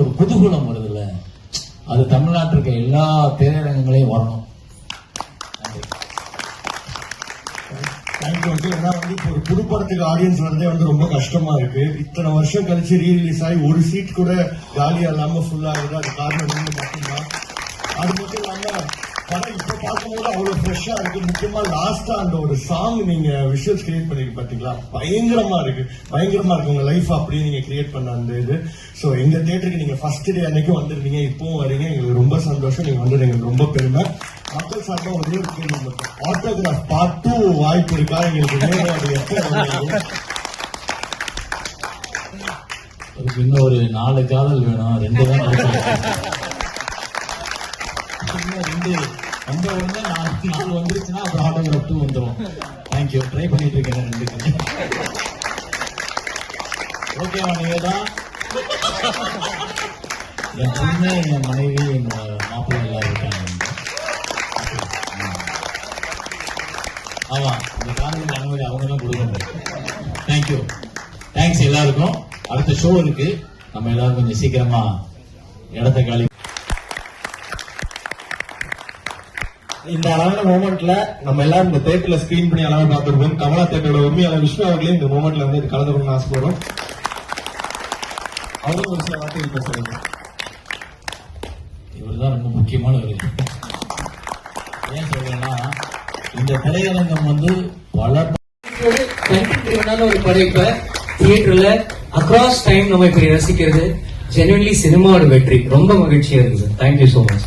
ஒரு குதூகூலம் வருதுல்ல. அது தமிழ்நாட்டில் இருக்க எல்லா திரையரங்கங்களையும் வரணும். தேங்க்யூ வந்து ஏன்னா வந்து இப்போ ஒரு புது படத்துக்கு ஆடியன்ஸ் வரதே வந்து ரொம்ப கஷ்டமா இருக்கு. இத்தனை வருஷம் கழிச்சு ரீ ரிலீஸ் ஆகி ஒரு சீட் கூட காலியா இல்லாம ஃபுல்லா ஆகுது அது காரணம் மட்டும்தான் பார்க்கும்போது அவ்வளவு ஃப்ரெஷ்ஷா இருக்கு. முக்கியமா லாஸ்டா அந்த ஒரு சாங் நீங்க விஷுவல்ஸ் கிரியேட் பண்ணிருக்கு பாத்தீங்களா? பயங்கரமா இருக்கு. பயங்கரமா இருக்கு. உங்க லைஃப் அப்படியே நீங்க கிரியேட் பண்ண அந்த இது. சோ எங்க தியேட்டருக்கு நீங்க ஃபர்ஸ்ட் டே அன்னைக்கு வந்திருந்தீங்க. இப்பவும் வரீங்க. எங்களுக்கு ரொம்ப சந்தோஷம். நீங்க வந்தது எங்களுக்கு ரொம்ப பெருமை. மக்கள் சார்பா ஒரே ஒரு கேள்வி மட்டும். ஆட்டோகிராஃப் பார்ட் டூ வாய்ப்பு இருக்கா? எங்களுக்கு? அதுக்கு இன்னும் ஒரு நாலு காதல் வேணும். ரெண்டு தான் ரெண்டு. வந்த உடனே நாலு நாலு வந்துருச்சுன்னா அப்புறம் ஆட்டோகிராஃப் டூ வந்துடும் தேங்க்யூ ட்ரை பண்ணிட்டு இருக்கேன் ரெண்டுக்கு ஓகேவா நீங்க தான். என் பொண்ணு என் மனைவி என் மாப்பிள்ளை எல்லாம் இருக்காங்க. இங்க. ஆமா இந்த காதலுக்கு அனுமதி அவங்க தான் கொடுக்கணும் தேங்க்யூ தேங்க்ஸ் எல்லாருக்கும். அடுத்த ஷோ இருக்கு. நம்ம எல்லாரும் கொஞ்சம் சீக்கிரமா இடத்த காலி இந்த அழகான மூமெண்ட்ல நம்ம எல்லாரும் இந்த தேட்டர்ல ஸ்கிரீன் பண்ணி அழகா பார்த்துருப்போம். கமலா தேட்டரோட உண்மையாளர் விஷ்ணு அவர்களையும் இந்த மூமெண்ட்ல வந்து இது கலந்துக்கணும்னு ஆசைப்படுறோம். அவரும் ஒரு சில வார்த்தைகள் பேசுறாங்க இவர் தான் ரொம்ப முக்கியமானவர் ஏன் சொல்றேன்னா இந்த திரையரங்கம் வந்து பல ஒரு படைப்பை தியேட்டர்ல அக்ராஸ் டைம் நம்ம இப்படி ரசிக்கிறது. ஜெனுவன்லி சினிமாவோட வெற்றி. ரொம்ப மகிழ்ச்சியா இருக்குது. Thank you so much